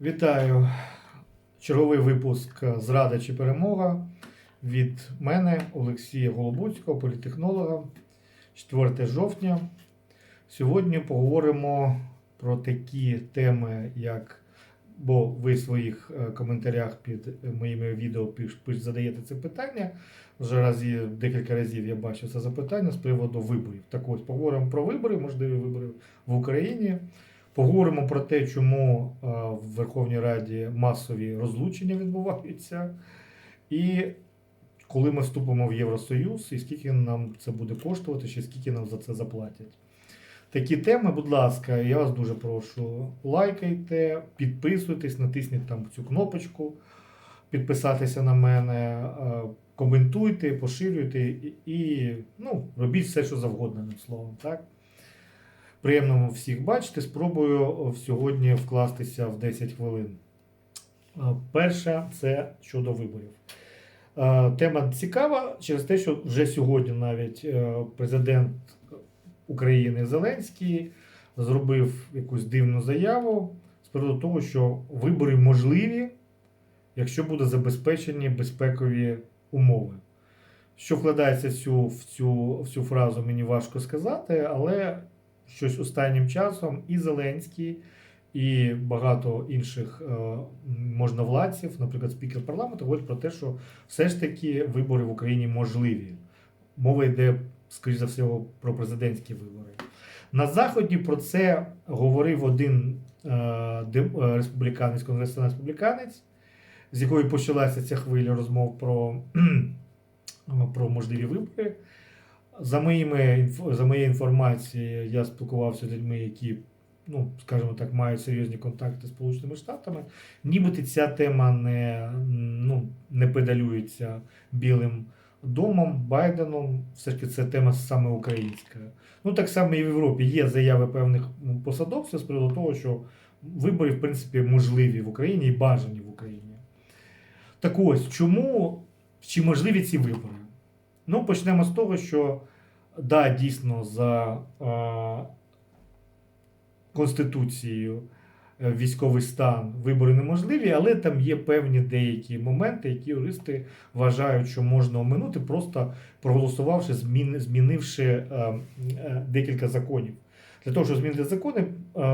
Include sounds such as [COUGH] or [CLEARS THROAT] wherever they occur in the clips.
Вітаю! Черговий випуск Зрада чи перемога від мене, Олексія Голобуцького, політехнолога, 4 жовтня. Сьогодні поговоримо про такі теми, як бо ви в своїх е, коментарях під моїми відео задаєте це питання. Вже разі, декілька разів я бачив це запитання з приводу виборів. Так ось поговоримо про вибори, можливі вибори в Україні. Поговоримо про те, чому е, в Верховній Раді масові розлучення відбуваються, і коли ми вступимо в Євросоюз, і скільки нам це буде коштувати, чи скільки нам за це заплатять. Такі теми, будь ласка, я вас дуже прошу. Лайкайте, підписуйтесь, натисніть там цю кнопочку, підписатися на мене, е, коментуйте, поширюйте і, ну, робіть все, що завгодно, словом. Так? Приємно всіх бачити. Спробую сьогодні вкластися в 10 хвилин. Е, Перше це щодо виборів. Е, Тема цікава через те, що вже сьогодні навіть е, президент України Зеленський зробив якусь дивну заяву з приводу того, що вибори можливі, якщо будуть забезпечені безпекові умови. Що вкладається в цю, в цю, в цю фразу, мені важко сказати, але щось останнім часом і Зеленський, і багато інших е, можновладців, наприклад, спікер парламенту, говорять про те, що все ж таки вибори в Україні можливі. Мова йде, скоріш за все, про президентські вибори. На Заході про це говорив один е, е, республіканець, конгресмен республіканець, з якої почалася ця хвиля розмов про, [CLEARS THROAT] про можливі вибори. За, моїми, за моєю інформацією, я спілкувався з людьми, які, ну, скажімо так, мають серйозні контакти з Сполученими Штатами. Нібито ця тема не, ну, не педалюється Білим домом, Байденом. Все ж таки це тема саме українська. Ну, так само і в Європі є заяви певних посадовців з приводу того, що вибори, в принципі, можливі в Україні і бажані в Україні. Так ось, чому чи можливі ці вибори? Ну, почнемо з того, що да, дійсно, за е, Конституцією е, військовий стан вибори неможливі, але там є певні деякі моменти, які юристи вважають, що можна оминути, просто проголосувавши, змін, змінивши е, декілька законів. Для того, щоб змінити закони,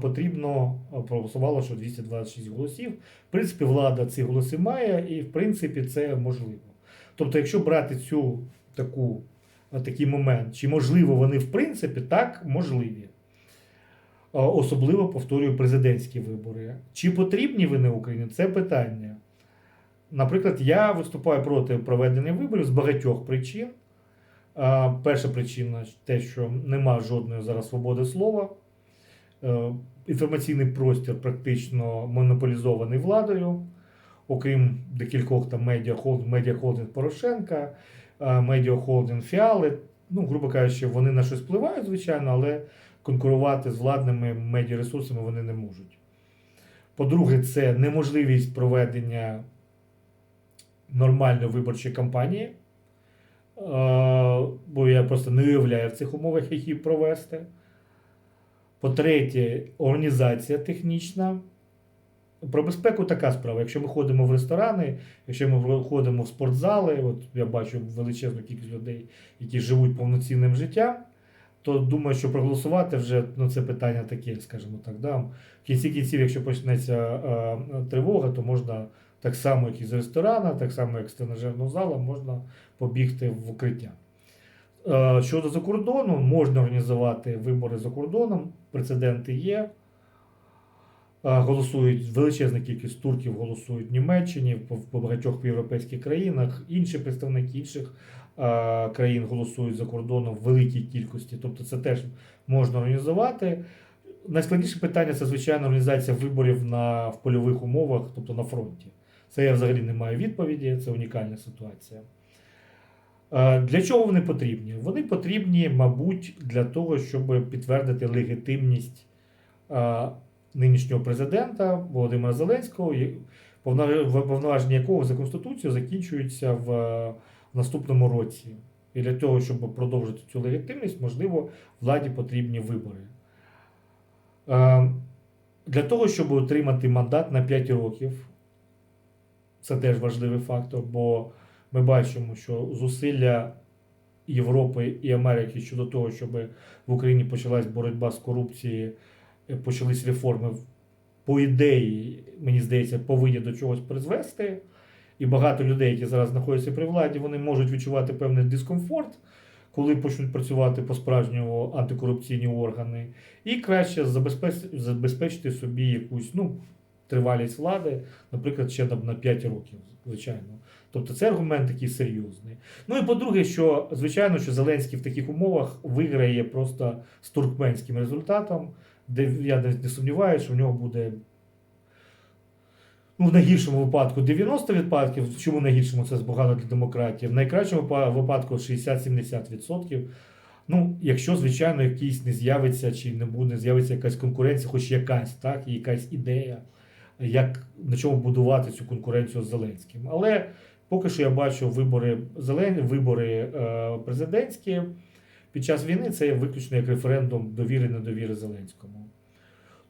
потрібно проголосувало, що 226 голосів. В принципі, влада ці голоси має, і в принципі це можливо. Тобто, якщо брати цю таку, такий момент, чи можливо вони в принципі так можливі. Особливо повторюю президентські вибори. Чи потрібні вони Україні? Це питання. Наприклад, я виступаю проти проведення виборів з багатьох причин. Перша причина те, що нема жодної зараз свободи слова. Е, Інформаційний простір практично монополізований владою, окрім декількох там медіахолдинг, медіахолдинг Порошенка, медіахолдинг Фіали. Ну, грубо кажучи, вони на щось впливають, звичайно, але конкурувати з владними медіаресурсами вони не можуть. По-друге, це неможливість проведення нормальної виборчої кампанії. Е, Бо я просто не уявляю в цих умовах, як її провести. По-третє, організація технічна. Про безпеку така справа. Якщо ми ходимо в ресторани, якщо ми ходимо в спортзали, от я бачу величезну кількість людей, які живуть повноцінним життям, то думаю, що проголосувати вже ну, це питання таке, скажімо так. Да? В кінці кінців, якщо почнеться е, тривога, то можна так само, як і з ресторана, так само, як з тренажерного залу, можна побігти в укриття. Е, щодо закордону, можна організувати вибори за кордоном, прецеденти є. Е, Голосують величезна кількість турків голосують в Німеччині, по багатьох європейських країнах. Інші представники інших е, країн голосують за кордоном в великій кількості. Тобто це теж можна організувати. Найскладніше питання це, звичайно, організація виборів на, в польових умовах, тобто на фронті. Це я взагалі не маю відповіді, це унікальна ситуація. Е, Для чого вони потрібні? Вони потрібні, мабуть, для того, щоб підтвердити легітимність нинішнього президента Володимира Зеленського, повноваження якого за Конституцією закінчуються в наступному році. І для того, щоб продовжити цю легітимність, можливо, владі потрібні вибори. Е, Для того, щоб отримати мандат на 5 років, це теж важливий фактор, бо ми бачимо, що зусилля Європи і Америки щодо того, щоб в Україні почалась боротьба з корупцією, почались реформи, по ідеї, мені здається, повинні до чогось призвести. І багато людей, які зараз знаходяться при владі, вони можуть відчувати певний дискомфорт, коли почнуть працювати по-справжньому антикорупційні органи, і краще забезпечити, собі якусь ну, тривалість влади, наприклад, ще на 5 років, звичайно. Тобто це аргумент такий серйозний. Ну і по-друге, що звичайно, що Зеленський в таких умовах виграє просто з туркменським результатом, де я не, сумніваюся, що в нього буде. Ну, в найгіршому випадку 90 відпадків. Чому найгіршому це погано для демократії? В найкращому випадку 60-70%. Ну, якщо, звичайно, якийсь не з'явиться чи не буде з'явиться якась конкуренція, хоч якась, так, і якась ідея, як на чому будувати цю конкуренцію з Зеленським. Але поки що я бачу вибори зелені, вибори е, президентські під час війни це є виключно як референдум довіри недовіри Зеленському.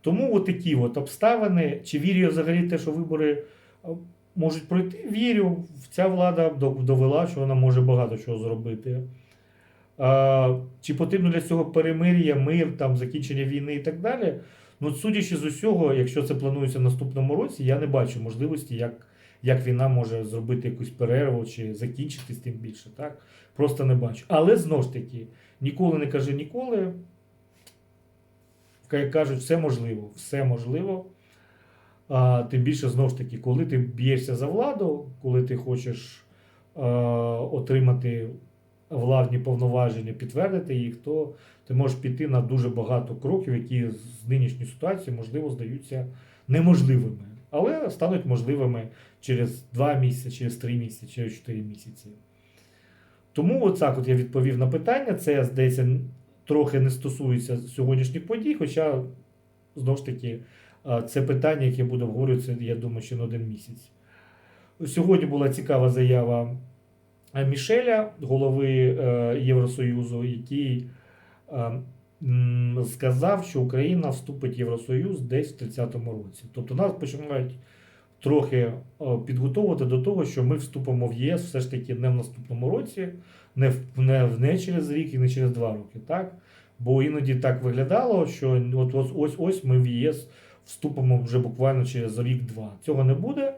Тому от такі от обставини. Чи вірю я взагалі те, що вибори е, можуть пройти? Вірю. Ця влада довела, що вона може багато чого зробити. А, чи потрібно для цього перемир'я, мир, там, закінчення війни і так далі? Ну, судячи з усього, якщо це планується в наступному році, я не бачу можливості, як, як війна може зробити якусь перерву чи закінчитись тим більше. Так? Просто не бачу. Але знову ж таки, ніколи не кажи ніколи. Як кажуть, все можливо, все можливо. А, тим більше, знову ж таки, коли ти б'єшся за владу, коли ти хочеш а, отримати владні повноваження, підтвердити їх, то ти можеш піти на дуже багато кроків, які з нинішньої ситуації, можливо, здаються неможливими, але стануть можливими через 2 місяці, через 3 місяці, через 4 місяці. Тому оцак от я відповів на питання. Це, здається, трохи не стосується сьогоднішніх подій, хоча, знову ж таки, це питання, яке буде обговорюватися, я думаю, ще на один місяць. Сьогодні була цікава заява е, Мішеля, голови е, Євросоюзу, який е, сказав, що Україна вступить в Євросоюз десь в 30-му році. Тобто нас починають трохи е, підготовувати до того, що ми вступимо в ЄС все ж таки не в наступному році, не, в, не, не через рік і не через два роки. Так? Бо іноді так виглядало, що от ось ось ось ми в ЄС вступимо вже буквально через рік-два. Цього не буде.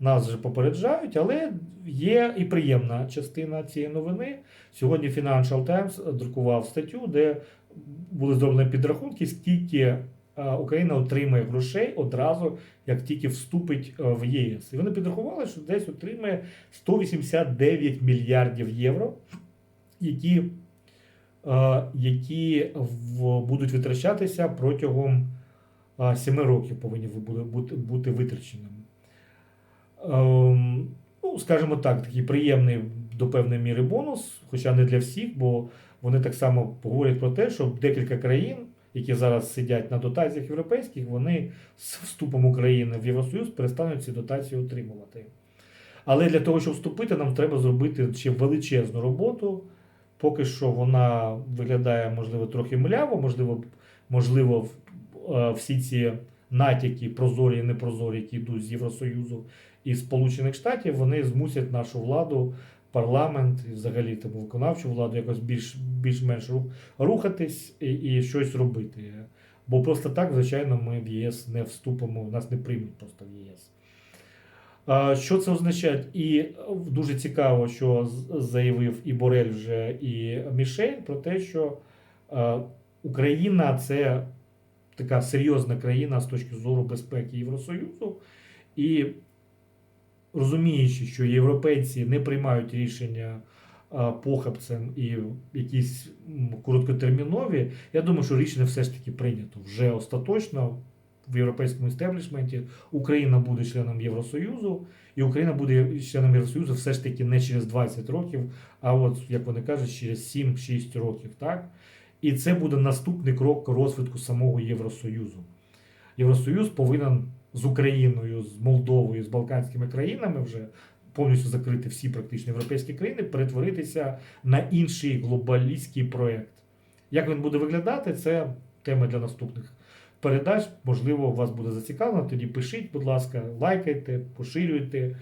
Нас вже попереджають, але є і приємна частина цієї новини. Сьогодні Financial Times друкував статтю, де були зроблені підрахунки, скільки е, Україна отримає грошей одразу, як тільки вступить е, в ЄС. І вони підрахували, що десь отримає 189 мільярдів євро, які, е, які будуть витрачатися протягом 7 років повинні бути, витраченими. Ем, ну, скажімо так, такий приємний до певної міри бонус, хоча не для всіх, бо вони так само говорять про те, що декілька країн, які зараз сидять на дотаціях європейських, вони з вступом України в Євросоюз перестануть ці дотації отримувати. Але для того, щоб вступити, нам треба зробити ще величезну роботу. Поки що вона виглядає, можливо, трохи мляво, можливо, можливо, е, всі ці натяки, прозорі і непрозорі, які йдуть з Євросоюзу і Сполучених Штатів, вони змусять нашу владу, парламент і взагалі тому виконавчу владу якось більш, більш-менш ру- рухатись і, і щось робити. Бо просто так, звичайно, ми в ЄС не вступимо, нас не приймуть просто в ЄС. Що це означає? І е, дуже цікаво, що заявив і Борель вже, і Мішель про те, що е, Україна це така серйозна країна з точки зору безпеки Євросоюзу. І розуміючи, що європейці не приймають рішення похабцем і якісь короткотермінові, я думаю, що рішення все ж таки прийнято вже остаточно в європейському істеблішменті. Україна буде членом Євросоюзу, і Україна буде членом Євросоюзу все ж таки не через 20 років, а от, як вони кажуть, через 7-6 років. Так? І це буде наступний крок розвитку самого Євросоюзу. Євросоюз повинен з Україною, з Молдовою, з Балканськими країнами вже повністю закрити всі практично європейські країни, перетворитися на інший глобалістський проєкт. Як він буде виглядати, це тема для наступних передач, можливо, вас буде зацікавлено. Тоді пишіть, будь ласка, лайкайте, поширюйте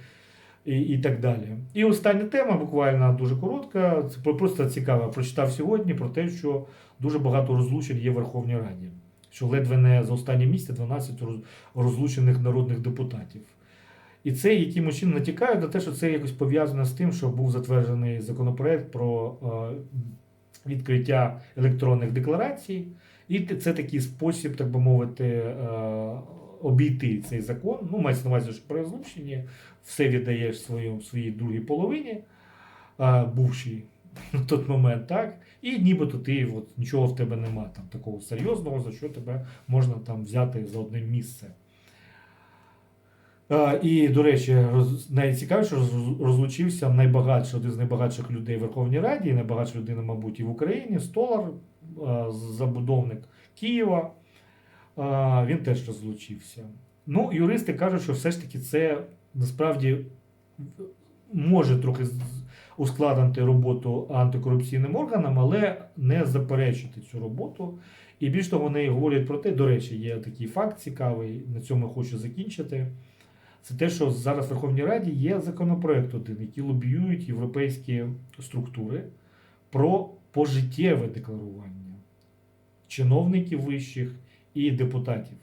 і, і так далі. І остання тема, буквально дуже коротка. Це просто цікаво. Прочитав сьогодні про те, що дуже багато розлучень є в Верховній Раді. Що ледве не за останні місяці 12 роз- розлучених народних депутатів. І це якимось чином натякає на те, що це якось пов'язано з тим, що був затверджений законопроект про е, відкриття електронних декларацій. І це такий спосіб, так би мовити, е, обійти цей закон. Ну, мається на увазі, що при розлученні все віддаєш своїй другій половині, е, бувшій на той момент, так? І нібито ти от, нічого в тебе нема там такого серйозного, за що тебе можна там взяти за одне місце. Е, І, до речі, роз, найцікавіше, розлучився найбагатший, один з найбагатших людей в Верховній Раді, і найбагатша людина, мабуть, і в Україні, Столар, е, забудовник Києва. Е, Він теж розлучився. Ну, юристи кажуть, що все ж таки це насправді може трохи ускладнити роботу антикорупційним органам, але не заперечити цю роботу. І більш того, вони говорять про те, до речі, є такий факт цікавий, на цьому хочу закінчити. Це те, що зараз в Верховній Раді є законопроект один, який лобіюють європейські структури про пожиттєве декларування чиновників вищих і депутатів.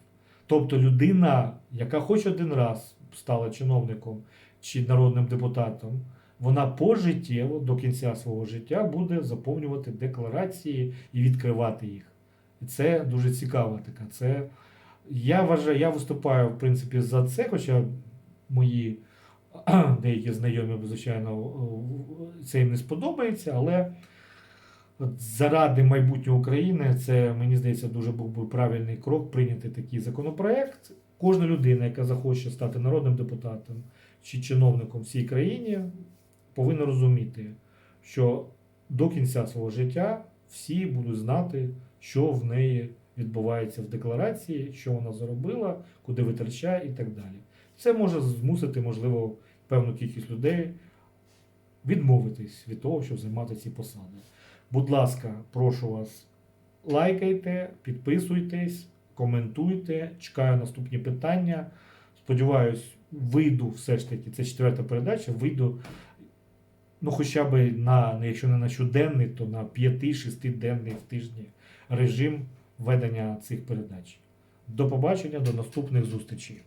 Тобто людина, яка хоч один раз стала чиновником чи народним депутатом, вона пожиттєво до кінця свого життя буде заповнювати декларації і відкривати їх. І це дуже цікава така. Це я вважаю, я виступаю в принципі за це, хоча мої [CLEARS THROAT] деякі знайомі, звичайно, це їм не сподобається, але заради майбутнього України це, мені здається, дуже був би правильний крок прийняти такий законопроект. Кожна людина, яка захоче стати народним депутатом чи чиновником в цій країні, повинна розуміти, що до кінця свого життя всі будуть знати, що в неї відбувається в декларації, що вона заробила, куди витрачає і так далі. Це може змусити, можливо, певну кількість людей відмовитись від того, щоб займати ці посади. Будь ласка, прошу вас, лайкайте, підписуйтесь, коментуйте, чекаю наступні питання. Сподіваюсь, вийду все ж таки, це четверта передача, вийду, ну, хоча б на, якщо не на щоденний, то на 5-6-денний в тижні режим ведення цих передач. До побачення, до наступних зустрічей.